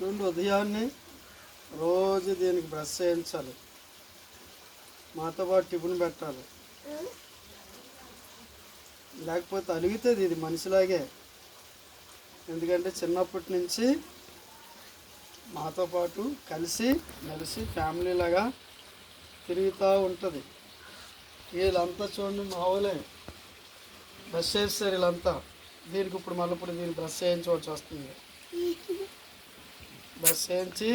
చూడండి ఉదయాన్నే రోజు దీనికి బ్రష్ చేయించాలి. మాతో పాటు టిఫిన్ పెట్టాలి. లేకపోతే అలుగుతుంది ఇది మనిషిలాగే. ఎందుకంటే చిన్నప్పటి నుంచి మాతో పాటు కలిసి మెలిసి ఫ్యామిలీ లాగా తిరుగుతూ ఉంటుంది. వీళ్ళంతా చూడండి మావులే బ్రష్ చేస్తారు వీళ్ళంతా. దీనికి ఇప్పుడు మళ్ళీ ఇప్పుడు దీనికి బ్రష్ చేయించవలసి వస్తుంది. బస్ చేయించి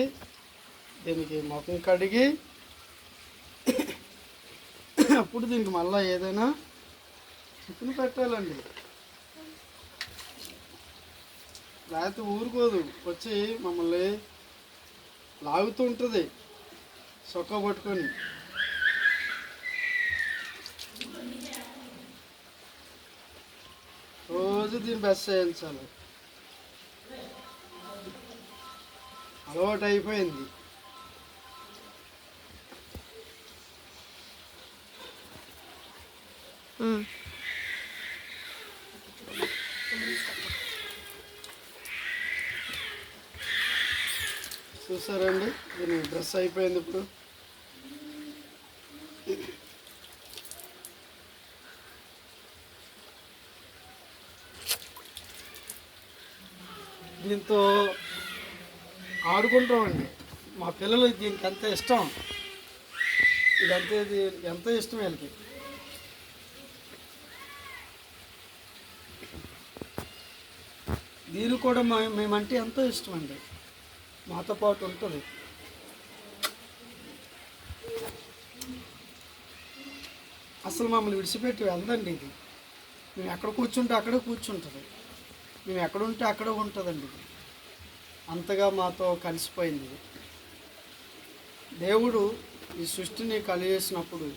దీనికి ముఖం కడిగి అప్పుడు దీనికి మళ్ళీ ఏదైనా చిక్కును పెట్టాలండి. లేకపోతే ఊరుకోదు. వచ్చి మమ్మల్ని లాగుతూ ఉంటుంది. సొక్క పట్టుకొని. రోజు దీన్ని బెస్ట్ చేయించాలి. అలవాటు అయిపోయింది చూసారండి దీని డ్రెస్ అయిపోయింది ఇప్పుడు. దీంతో ఆడుకుంటామండి. మా పిల్లలు దీనికి ఎంత ఇష్టం? ఇదంతా ఇది ఎంతో ఇష్టం వీళ్ళకి? దీనికి కూడా మా మేమంటే ఎంతో ఇష్టం అండి మాతో పాటు ఉంటుంది. అసలు మమ్మల్ని విడిచిపెట్టి వెళ్దండి ఇది. మేము ఎక్కడ కూర్చుంటే అక్కడే కూర్చుంటుంది. మేము ఎక్కడ ఉంటే అక్కడే ఉంటుందండి ఇది. అంతగా మాతో కలిసిపోయింది. దేవుడు ఈ సృష్టిని కలిగేసినప్పుడు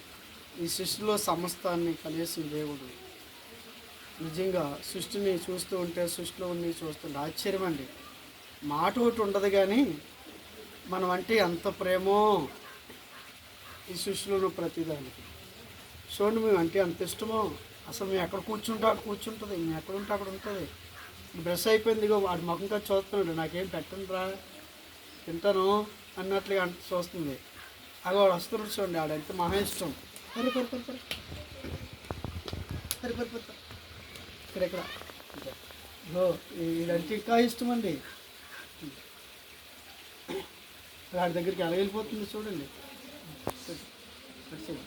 ఈ సృష్టిలో సమస్తాన్ని కలిగేసిన దేవుడు. నిజంగా సృష్టిని చూస్తూ ఉంటే సృష్టిలో ఉండి చూస్తుంటే ఆశ్చర్యం అండి మాట ఒకటి ఉండదు కానీ మనం అంటే ఎంత ప్రేమో ఈ సృష్టిలో ఉన్న ప్రతిదానికి. చూడండి మేము అంటే అంత ఇష్టమో. అసలు మేము ఎక్కడ కూర్చుంటే అక్కడ కూర్చుంటుంది మేము ఎక్కడ ఉంటే అక్కడ ఉంటుంది. బ్రష్ అయిపోయింది ఇగో వాడి ముఖం కాదు చూస్తున్నాడు నాకేం పెట్టనురా తింటాను అన్నట్లుగా అంత చూస్తుంది. అగో వాడు వస్తున్నాడు చూడండి ఆడ ఎంత మహా ఇష్టం. అరే పరి పరి పరి. పరి పరి ఇక్కడ ఇక్కడ. ఇగో ఇదంటే ఇంకా ఇష్టం అండి. వాడి దగ్గరికి ఎలా వెళ్ళిపోతుంది చూడండి. చూడండి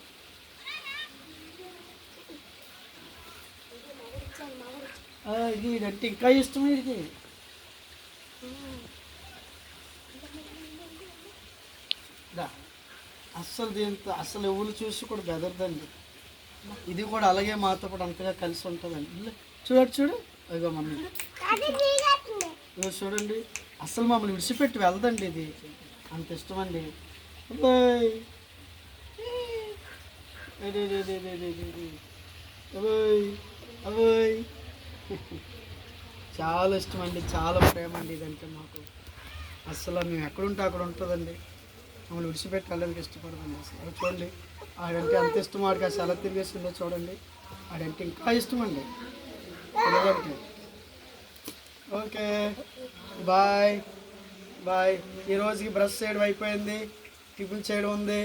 ఇదంటే ఇంకా ఇష్టం ఇది దా అస్సలు దీంతో అస్సలు ఎవరు చూసి కూడా బెదరదండి. ఇది కూడా అలాగే మాతో కూడా అంతగా కలిసి ఉంటుందండి. ఇల్లు చూడు చూడు. అదిగో మమ్మీ ఇదిగో చూడండి. అస్సలు మమ్మల్ని విడిచిపెట్టి వెళ్దండి ఇది. అంత ఇష్టం అండి అబ్బాయ్ అదే, అదే, అదే, అదే, అదే, అదే. చాలా ఇష్టం అండి చాలా ప్రేమ అండి ఇదంటే మాకు. అసలు మేము ఎక్కడుంటే అక్కడ ఉంటుందండి. మమ్మల్ని విడిచిపెట్టి వెళ్ళడానికి ఇష్టపడదండి అసలు. చూడండి ఆడంటే అంత ఇష్టం ఆడికి అసలు ఎలా తిరిగేసిందో చూడండి. ఆడంటే ఇంకా ఇష్టం అండి పిల్లలంటే ఓకే బాయ్. బాయ్. ఈ రోజుకి బ్రష్ చేయడం అయిపోయింది టిఫిన్ చేయడం ఉంది.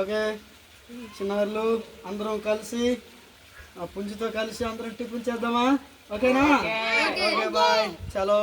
ఓకే చిన్నవాళ్ళు అందరం కలిసి ఆ పుంజుతో కలిసి అందరం టిఫిన్ చేద్దామా? ఓకేనా? ఓకే. బాయ్. చలో.